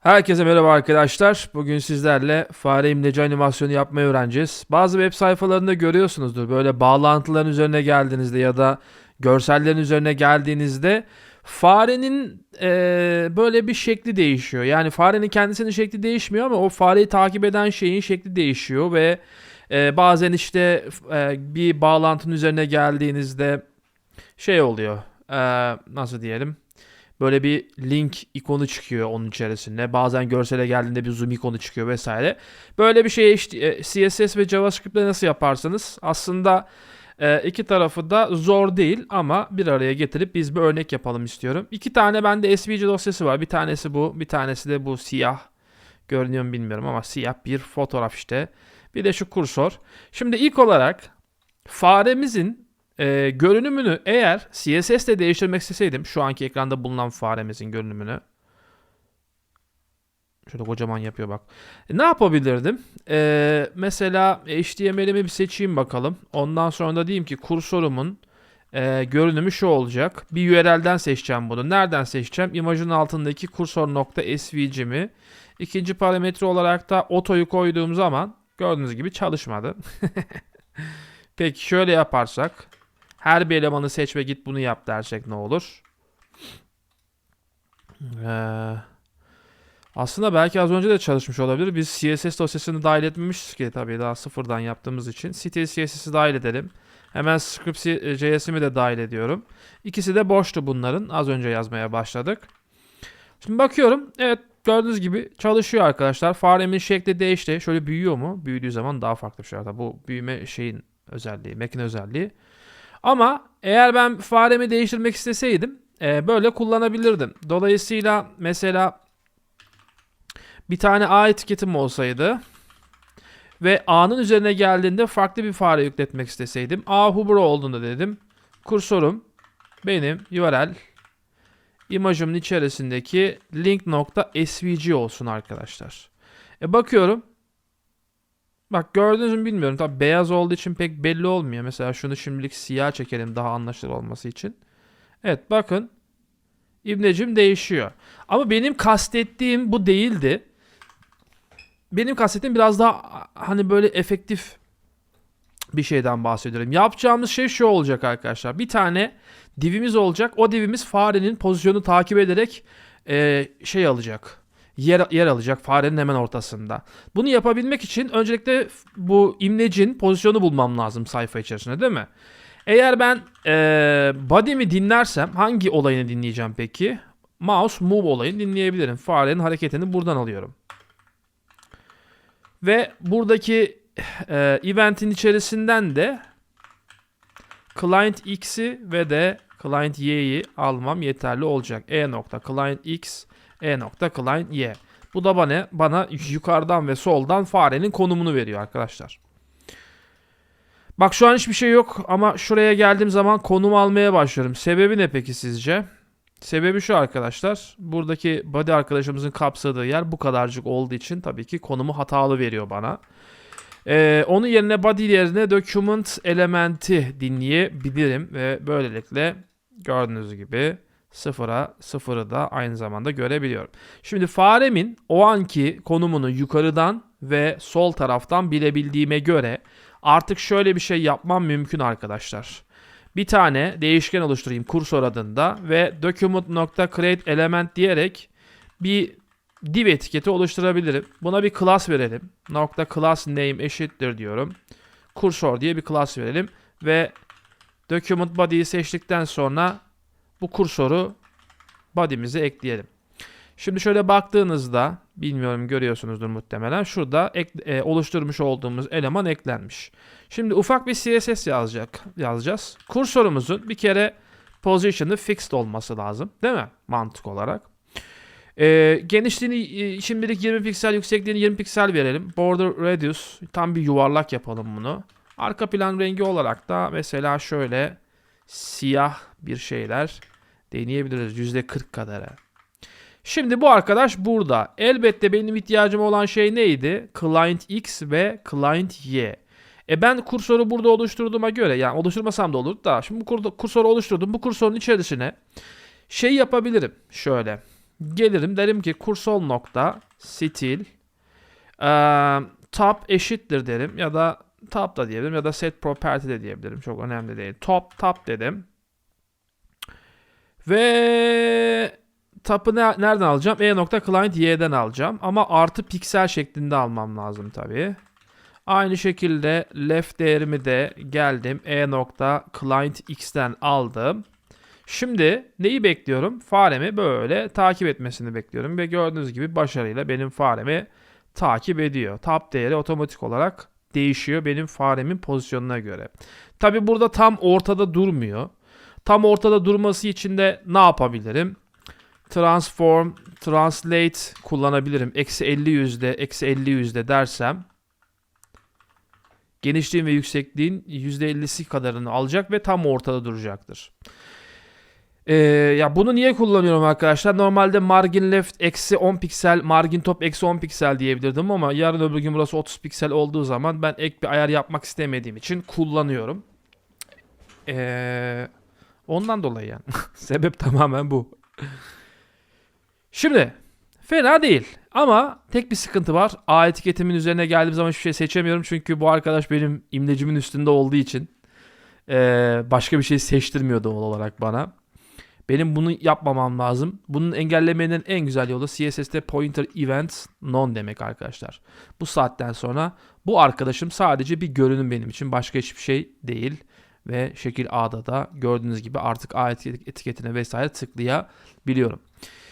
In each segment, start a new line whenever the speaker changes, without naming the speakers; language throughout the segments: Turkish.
Herkese merhaba arkadaşlar. Bugün sizlerle fare imleci animasyonu yapmayı öğreneceğiz. Bazı web sayfalarında görüyorsunuzdur. Böyle bağlantıların üzerine geldiğinizde ya da görsellerin üzerine geldiğinizde farenin eee, böyle bir şekli değişiyor. Yani farenin kendisinin şekli değişmiyor ama o fareyi takip eden şeyin şekli değişiyor ve eee, bazen işte eee, bir bağlantının üzerine geldiğinizde şey oluyor. Eee, nasıl diyelim? Böyle bir link ikonu çıkıyor onun içerisinde. Bazen görsele geldiğinde bir zoom ikonu çıkıyor vesaire. Böyle bir şey işte, CSS ve JavaScript'le nasıl yaparsınız? Aslında e, iki tarafı da zor değil ama bir araya getirip biz bir örnek yapalım istiyorum. İki tane bende SVG dosyası var. Bir tanesi bu, bir tanesi de bu siyah. Görünüyor mu bilmiyorum ama siyah bir fotoğraf işte. Bir de şu kursor. Şimdi ilk olarak faremizin ee, görünümünü eğer CSS ile değiştirmek isteseydim şu anki ekranda bulunan faremizin görünümünü şöyle kocaman yapıyor bak. E, ne yapabilirdim? Ee, mesela HTML'imi bir seçeyim bakalım. Ondan sonra da diyeyim ki kursorumun e, görünümü şu olacak. Bir URL'den seçeceğim bunu. Nereden seçeceğim? İmajın altındaki kursor.svg'mi. İkinci parametre olarak da otoyu koyduğum zaman gördüğünüz gibi çalışmadı. Peki şöyle yaparsak her bir elemanı seç ve git bunu yap dersek ne olur? Ee, aslında belki az önce de çalışmış olabilir. Biz CSS dosyasını dahil etmemişiz ki tabii daha sıfırdan yaptığımız için. Site CSS'i dahil edelim. Hemen script.js'imi de dahil ediyorum. İkisi de boştu bunların. Az önce yazmaya başladık. Şimdi bakıyorum. Evet gördüğünüz gibi çalışıyor arkadaşlar. Faremin şekli değişti. Şöyle büyüyor mu? Büyüdüğü zaman daha farklı bir şey. Bu büyüme şeyin özelliği, makine özelliği. Ama eğer ben faremi değiştirmek isteseydim e, böyle kullanabilirdim. Dolayısıyla mesela bir tane A etiketim olsaydı ve A'nın üzerine geldiğinde farklı bir fare yükletmek isteseydim A hover olduğunda dedim. Kursorum benim URL imajımın içerisindeki link.svg olsun arkadaşlar. E bakıyorum Bak gördünüz mü bilmiyorum. Tabi beyaz olduğu için pek belli olmuyor. Mesela şunu şimdilik siyah çekelim daha anlaşılır olması için. Evet bakın. İbnecim değişiyor. Ama benim kastettiğim bu değildi. Benim kastettiğim biraz daha hani böyle efektif bir şeyden bahsediyorum. Yapacağımız şey şu olacak arkadaşlar. Bir tane divimiz olacak. O divimiz farenin pozisyonu takip ederek e, şey alacak yer, yer alacak farenin hemen ortasında. Bunu yapabilmek için öncelikle bu imlecin pozisyonu bulmam lazım sayfa içerisinde değil mi? Eğer ben e, body'mi dinlersem hangi olayını dinleyeceğim peki? Mouse move olayını dinleyebilirim. Farenin hareketini buradan alıyorum. Ve buradaki e, event'in içerisinden de client x'i ve de client y'yi almam yeterli olacak. e nokta client x e nokta client y. Bu da bana, bana yukarıdan ve soldan farenin konumunu veriyor arkadaşlar. Bak şu an hiçbir şey yok ama şuraya geldiğim zaman konum almaya başlıyorum. Sebebi ne peki sizce? Sebebi şu arkadaşlar. Buradaki body arkadaşımızın kapsadığı yer bu kadarcık olduğu için tabii ki konumu hatalı veriyor bana. Ee, onun yerine body yerine document elementi dinleyebilirim ve böylelikle gördüğünüz gibi sıfıra sıfırı da aynı zamanda görebiliyorum. Şimdi faremin o anki konumunu yukarıdan ve sol taraftan bilebildiğime göre artık şöyle bir şey yapmam mümkün arkadaşlar. Bir tane değişken oluşturayım kursor adında ve document.create element diyerek bir div etiketi oluşturabilirim. Buna bir class verelim. Nokta class name eşittir diyorum. Kursor diye bir class verelim ve document body'yi seçtikten sonra bu kursoru body'mize ekleyelim. Şimdi şöyle baktığınızda bilmiyorum görüyorsunuzdur muhtemelen. Şurada ek, e, oluşturmuş olduğumuz eleman eklenmiş. Şimdi ufak bir CSS yazacak yazacağız. Kursorumuzun bir kere position'ı fixed olması lazım. Değil mi? Mantık olarak. E, genişliğini e, şimdilik 20 piksel, yüksekliğini 20 piksel verelim. Border radius tam bir yuvarlak yapalım bunu. Arka plan rengi olarak da mesela şöyle siyah bir şeyler deneyebiliriz. %40 kadar. Şimdi bu arkadaş burada. Elbette benim ihtiyacım olan şey neydi? Client X ve Client Y. E ben kursoru burada oluşturduğuma göre yani oluşturmasam da olur da şimdi bu kursoru oluşturdum. Bu kursorun içerisine şey yapabilirim. Şöyle Gelirim derim ki kursor nokta stil top eşittir derim ya da top da diyebilirim ya da set property de diyebilirim. Çok önemli değil. Top top dedim. Ve top'ı ne- nereden alacağım? E nokta client y'den alacağım. Ama artı piksel şeklinde almam lazım tabii. Aynı şekilde left değerimi de geldim. E nokta client x'ten aldım. Şimdi neyi bekliyorum? Faremi böyle takip etmesini bekliyorum. Ve gördüğünüz gibi başarıyla benim faremi takip ediyor. Top değeri otomatik olarak değişiyor benim faremin pozisyonuna göre. Tabi burada tam ortada durmuyor. Tam ortada durması için de ne yapabilirim? Transform, translate kullanabilirim. Eksi 50 yüzde, eksi 50 yüzde dersem genişliğin ve yüksekliğin %50'si kadarını alacak ve tam ortada duracaktır. Ee, ya bunu niye kullanıyorum arkadaşlar? Normalde margin left eksi 10 piksel, margin top eksi 10 piksel diyebilirdim ama yarın öbür gün burası 30 piksel olduğu zaman ben ek bir ayar yapmak istemediğim için kullanıyorum. Ee, ondan dolayı yani. Sebep tamamen bu. Şimdi fena değil ama tek bir sıkıntı var. A etiketimin üzerine geldiğim zaman hiçbir şey seçemiyorum çünkü bu arkadaş benim imlecimin üstünde olduğu için ee, başka bir şey seçtirmiyor doğal olarak bana. Benim bunu yapmamam lazım. Bunun engellemenin en güzel yolu CSS'te pointer events non demek arkadaşlar. Bu saatten sonra bu arkadaşım sadece bir görünüm benim için. Başka hiçbir şey değil. Ve şekil A'da da gördüğünüz gibi artık A etiketine vesaire tıklayabiliyorum.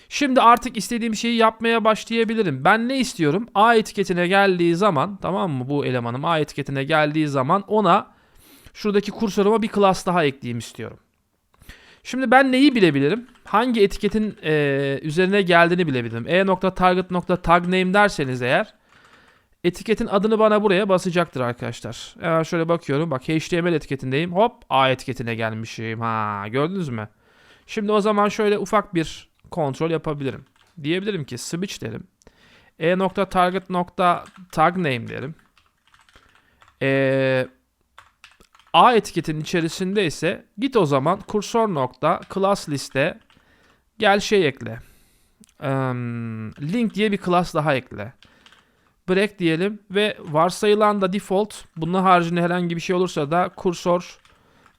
Şimdi artık istediğim şeyi yapmaya başlayabilirim. Ben ne istiyorum? A etiketine geldiği zaman tamam mı bu elemanım A etiketine geldiği zaman ona şuradaki kursoruma bir class daha ekleyeyim istiyorum. Şimdi ben neyi bilebilirim? Hangi etiketin e, üzerine geldiğini bilebilirim. e.target.tagname derseniz eğer etiketin adını bana buraya basacaktır arkadaşlar. Hemen şöyle bakıyorum. Bak HTML etiketindeyim. Hop A etiketine gelmişim. Ha gördünüz mü? Şimdi o zaman şöyle ufak bir kontrol yapabilirim. Diyebilirim ki switch derim. e.target.tagname derim. Eee A etiketinin içerisinde ise git o zaman kursor nokta class liste gel şey ekle. Um, link diye bir class daha ekle. Break diyelim ve varsayılan da default bunun haricinde herhangi bir şey olursa da kursor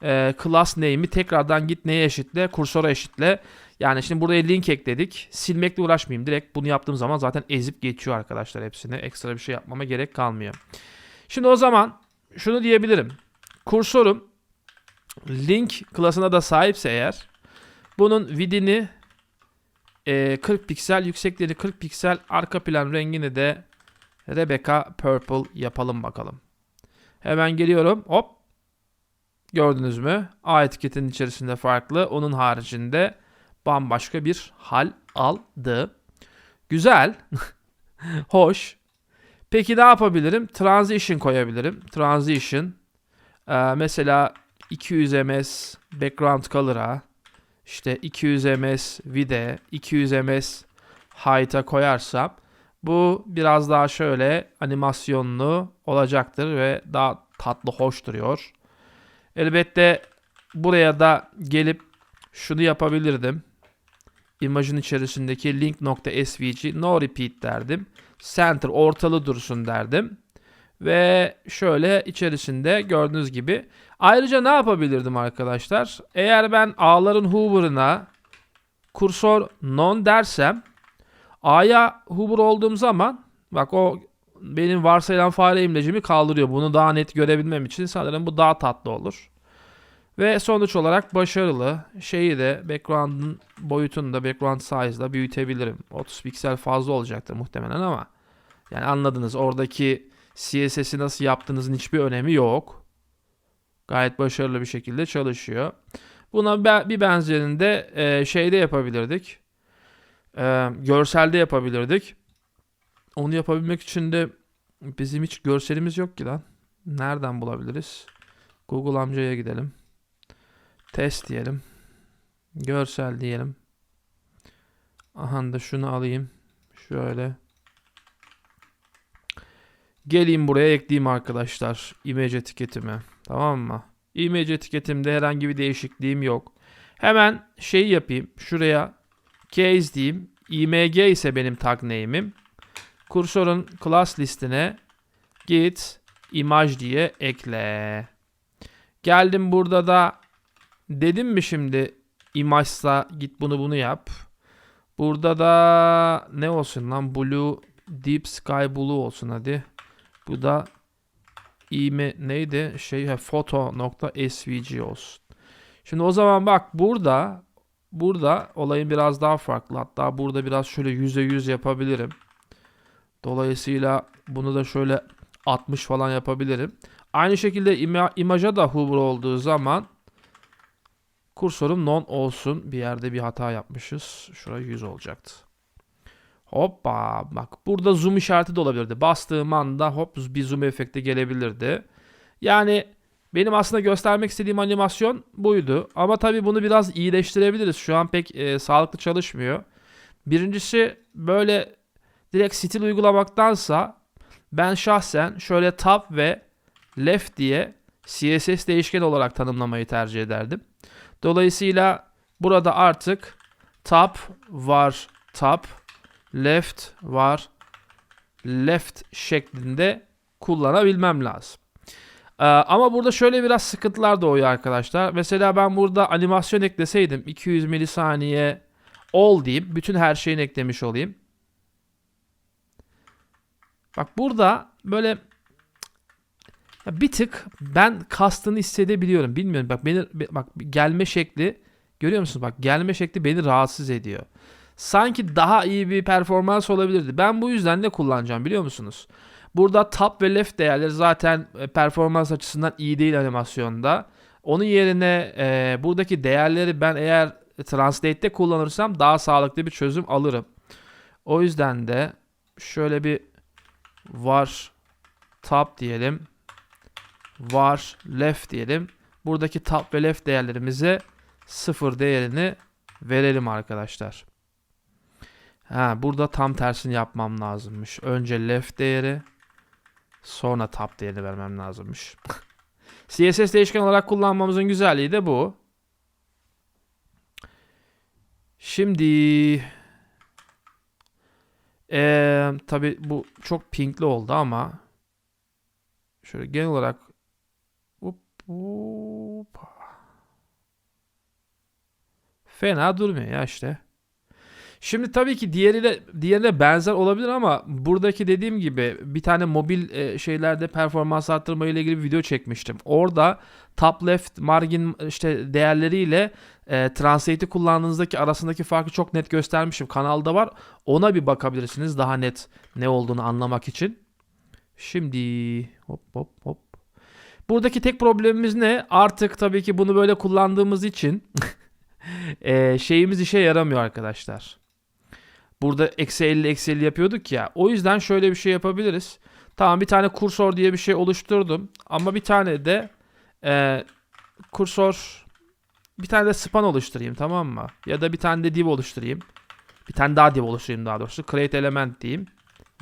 e, class name'i tekrardan git neye eşitle? Kursora eşitle. Yani şimdi buraya link ekledik. Silmekle uğraşmayayım. Direkt bunu yaptığım zaman zaten ezip geçiyor arkadaşlar hepsini. Ekstra bir şey yapmama gerek kalmıyor. Şimdi o zaman şunu diyebilirim kursorum link klasına da sahipse eğer bunun width'ini e, 40 piksel, yüksekliğini 40 piksel, arka plan rengini de Rebecca Purple yapalım bakalım. Hemen geliyorum. Hop. Gördünüz mü? A etiketinin içerisinde farklı. Onun haricinde bambaşka bir hal aldı. Güzel. Hoş. Peki ne yapabilirim? Transition koyabilirim. Transition ee, mesela 200 ms background color'a işte 200 ms vide 200 ms height'a koyarsam bu biraz daha şöyle animasyonlu olacaktır ve daha tatlı hoş duruyor. Elbette buraya da gelip şunu yapabilirdim. İmajın içerisindeki link.svg no repeat derdim. Center ortalı dursun derdim. Ve şöyle içerisinde gördüğünüz gibi. Ayrıca ne yapabilirdim arkadaşlar? Eğer ben A'ların hover'ına kursor non dersem A'ya hover olduğum zaman bak o benim varsayılan fare imlecimi kaldırıyor. Bunu daha net görebilmem için sanırım bu daha tatlı olur. Ve sonuç olarak başarılı. Şeyi de background'ın boyutunu da background size'la büyütebilirim. 30 piksel fazla olacaktır muhtemelen ama yani anladınız oradaki CSS'i nasıl yaptığınızın hiçbir önemi yok. Gayet başarılı bir şekilde çalışıyor. Buna bir benzerini de e, şeyde yapabilirdik. E, görselde yapabilirdik. Onu yapabilmek için de bizim hiç görselimiz yok ki lan. Nereden bulabiliriz? Google amcaya gidelim. Test diyelim. Görsel diyelim. Aha da şunu alayım. Şöyle. Geleyim buraya ekleyeyim arkadaşlar. Image etiketimi. Tamam mı? Image etiketimde herhangi bir değişikliğim yok. Hemen şey yapayım. Şuraya case diyeyim. img ise benim tag name'im. Kursorun class listine git imaj diye ekle. Geldim burada da dedim mi şimdi imajsa git bunu bunu yap. Burada da ne olsun lan blue deep sky blue olsun hadi. Bu da ime neydi şey foto.svg olsun. Şimdi o zaman bak burada burada olayın biraz daha farklı. Hatta burada biraz şöyle yüzde yüz yapabilirim. Dolayısıyla bunu da şöyle 60 falan yapabilirim. Aynı şekilde ima, imaja da hover olduğu zaman kursorum non olsun. Bir yerde bir hata yapmışız. Şuraya 100 olacaktı. Hoppa bak burada zoom işareti de olabilirdi. Bastığım anda hop bir zoom efekti gelebilirdi. Yani benim aslında göstermek istediğim animasyon buydu. Ama tabii bunu biraz iyileştirebiliriz. Şu an pek e, sağlıklı çalışmıyor. Birincisi böyle direkt stil uygulamaktansa ben şahsen şöyle tab ve left diye CSS değişken olarak tanımlamayı tercih ederdim. Dolayısıyla burada artık tab var tab left var left şeklinde kullanabilmem lazım. Ee, ama burada şöyle biraz sıkıntılar doğuyor arkadaşlar. Mesela ben burada animasyon ekleseydim 200 milisaniye all deyip bütün her şeyini eklemiş olayım. Bak burada böyle bir tık ben kastını hissedebiliyorum. Bilmiyorum bak beni bak gelme şekli görüyor musunuz? Bak gelme şekli beni rahatsız ediyor. Sanki daha iyi bir performans olabilirdi. Ben bu yüzden de kullanacağım biliyor musunuz? Burada top ve left değerleri zaten e, performans açısından iyi değil animasyonda. Onun yerine e, buradaki değerleri ben eğer Translate'te kullanırsam daha sağlıklı bir çözüm alırım. O yüzden de şöyle bir var top diyelim. Var left diyelim. Buradaki top ve left değerlerimize sıfır değerini verelim arkadaşlar. Ha, burada tam tersini yapmam lazımmış. Önce left değeri sonra top değerini vermem lazımmış. CSS değişken olarak kullanmamızın güzelliği de bu. Şimdi ee, tabi bu çok pinkli oldu ama şöyle genel olarak fena durmuyor ya işte. Şimdi tabii ki diğeriyle diğerine benzer olabilir ama buradaki dediğim gibi bir tane mobil e, şeylerde performans arttırma ile ilgili bir video çekmiştim. Orada top left margin işte değerleriyle e, Translate'i kullandığınızdaki arasındaki farkı çok net göstermişim. Kanalda var. Ona bir bakabilirsiniz daha net ne olduğunu anlamak için. Şimdi hop hop hop. Buradaki tek problemimiz ne? Artık tabii ki bunu böyle kullandığımız için e, şeyimiz işe yaramıyor arkadaşlar. Burada eksi 50 eksi 50 yapıyorduk ya. O yüzden şöyle bir şey yapabiliriz. Tamam bir tane kursor diye bir şey oluşturdum. Ama bir tane de e, kursor bir tane de span oluşturayım tamam mı? Ya da bir tane de div oluşturayım. Bir tane daha div oluşturayım daha doğrusu. Create element diyeyim.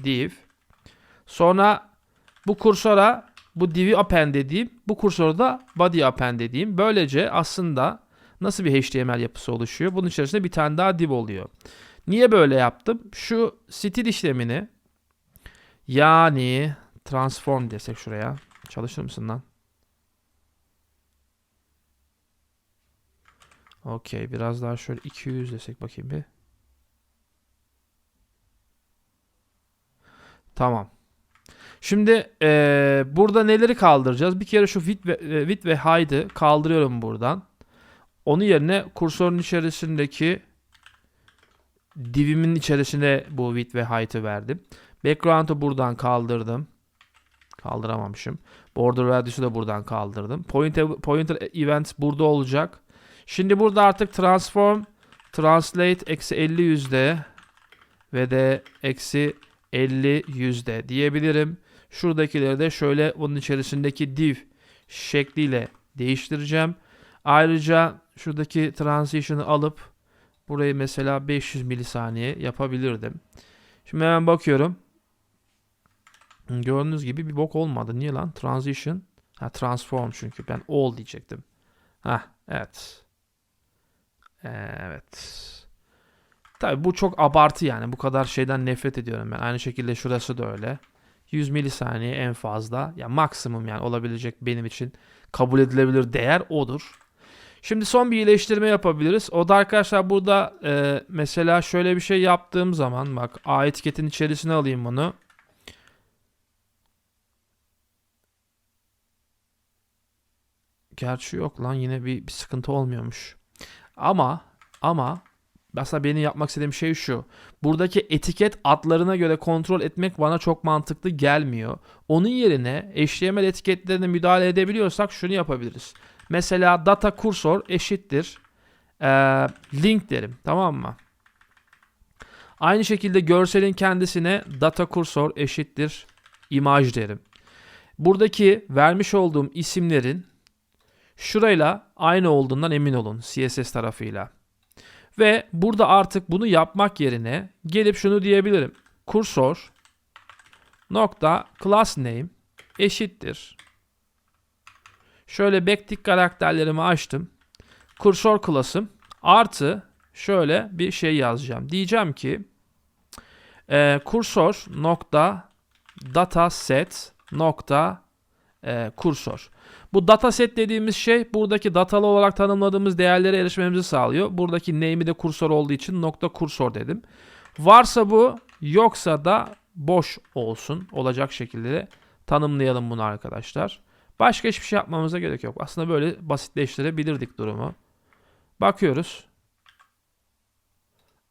Div. Sonra bu kursora bu div'i append edeyim. Bu kursora da body append edeyim. Böylece aslında nasıl bir HTML yapısı oluşuyor? Bunun içerisinde bir tane daha div oluyor. Niye böyle yaptım? Şu stil işlemini yani transform desek şuraya. Çalışır mısın lan? Okey. Biraz daha şöyle 200 desek bakayım bir. Tamam. Şimdi ee, burada neleri kaldıracağız? Bir kere şu width ve, e, width ve high'ı kaldırıyorum buradan. Onun yerine kursorun içerisindeki divimin içerisine bu width ve height'ı verdim. Background'ı buradan kaldırdım. Kaldıramamışım. Border radius'u da buradan kaldırdım. Pointer, pointer event burada olacak. Şimdi burada artık transform translate eksi 50 yüzde ve de eksi 50 yüzde diyebilirim. Şuradakileri de şöyle bunun içerisindeki div şekliyle değiştireceğim. Ayrıca şuradaki transition'ı alıp burayı mesela 500 milisaniye yapabilirdim. Şimdi hemen bakıyorum. Gördüğünüz gibi bir bok olmadı. Niye lan? Transition. Ha transform çünkü. Ben all diyecektim. Ha evet. Evet. Tabii bu çok abartı yani. Bu kadar şeyden nefret ediyorum ben. Aynı şekilde şurası da öyle. 100 milisaniye en fazla. Ya maksimum yani olabilecek benim için kabul edilebilir değer odur. Şimdi son bir iyileştirme yapabiliriz. O da arkadaşlar burada e, mesela şöyle bir şey yaptığım zaman bak A etiketin içerisine alayım bunu. Gerçi yok lan yine bir, bir sıkıntı olmuyormuş. Ama ama aslında benim yapmak istediğim şey şu. Buradaki etiket adlarına göre kontrol etmek bana çok mantıklı gelmiyor. Onun yerine HTML etiketlerine müdahale edebiliyorsak şunu yapabiliriz. Mesela data kursor eşittir eee, link derim tamam mı? Aynı şekilde görselin kendisine data kursor eşittir imaj derim. Buradaki vermiş olduğum isimlerin şurayla aynı olduğundan emin olun CSS tarafıyla. Ve burada artık bunu yapmak yerine gelip şunu diyebilirim. Kursor nokta class name eşittir. Şöyle backtick karakterlerimi açtım. Kursor class'ım artı şöyle bir şey yazacağım. Diyeceğim ki e, kursor nokta dataset nokta e, kursor. Bu dataset dediğimiz şey buradaki datalı olarak tanımladığımız değerlere erişmemizi sağlıyor. Buradaki name'i de kursor olduğu için nokta kursor dedim. Varsa bu yoksa da boş olsun olacak şekilde de tanımlayalım bunu arkadaşlar. Başka hiçbir şey yapmamıza gerek yok. Aslında böyle basitleştirebilirdik durumu. Bakıyoruz.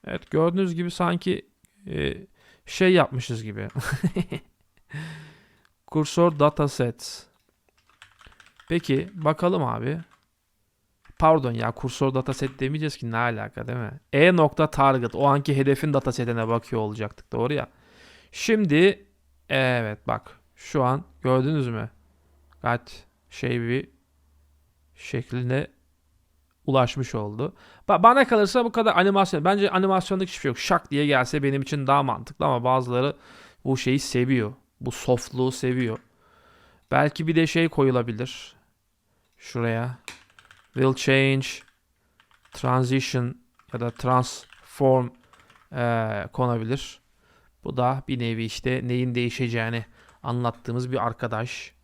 Evet gördüğünüz gibi sanki e, şey yapmışız gibi. Kursor dataset. Peki bakalım abi. Pardon ya kursor dataset demeyeceğiz ki ne alaka değil mi? E nokta target o anki hedefin datasetine bakıyor olacaktık doğru ya. Şimdi evet bak şu an gördünüz mü? Gayet şey bir şekline ulaşmış oldu. Ba- bana kalırsa bu kadar animasyon. Bence animasyonluk hiçbir şey yok. Şak diye gelse benim için daha mantıklı ama bazıları bu şeyi seviyor. Bu softluğu seviyor. Belki bir de şey koyulabilir. Şuraya. Will change transition ya da transform eee, konabilir. Bu da bir nevi işte neyin değişeceğini anlattığımız bir arkadaş.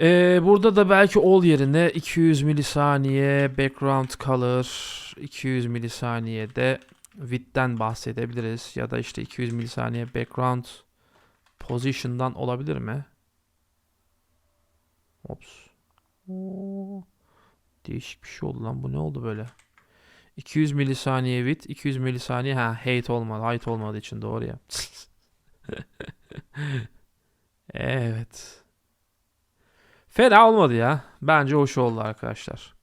Ee, burada da belki all yerine 200 milisaniye background color 200 milisaniyede width'ten bahsedebiliriz ya da işte 200 milisaniye background position'dan olabilir mi? Ops. Değişik bir şey oldu lan. Bu ne oldu böyle? 200 milisaniye width, 200 milisaniye ha height olmadı. Height olmadığı için doğru ya. evet. Fena olmadı ya. Bence hoş oldu arkadaşlar.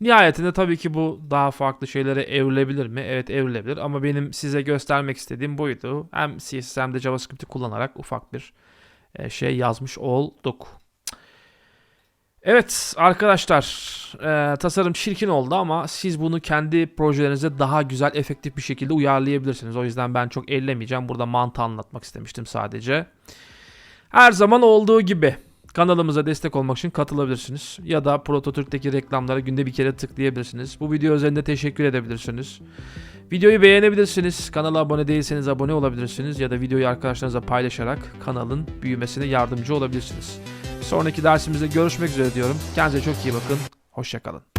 Nihayetinde tabii ki bu daha farklı şeylere evrilebilir mi? Evet evrilebilir ama benim size göstermek istediğim buydu. Hem CSS hem de JavaScript'i kullanarak ufak bir e, şey yazmış olduk. Evet arkadaşlar e, tasarım çirkin oldu ama siz bunu kendi projelerinize daha güzel efektif bir şekilde uyarlayabilirsiniz. O yüzden ben çok ellemeyeceğim. Burada mantığı anlatmak istemiştim sadece. Her zaman olduğu gibi kanalımıza destek olmak için katılabilirsiniz. Ya da Prototürk'teki reklamlara günde bir kere tıklayabilirsiniz. Bu video üzerinde teşekkür edebilirsiniz. Videoyu beğenebilirsiniz. Kanala abone değilseniz abone olabilirsiniz. Ya da videoyu arkadaşlarınızla paylaşarak kanalın büyümesine yardımcı olabilirsiniz. Sonraki dersimizde görüşmek üzere diyorum. Kendinize çok iyi bakın. Hoşçakalın.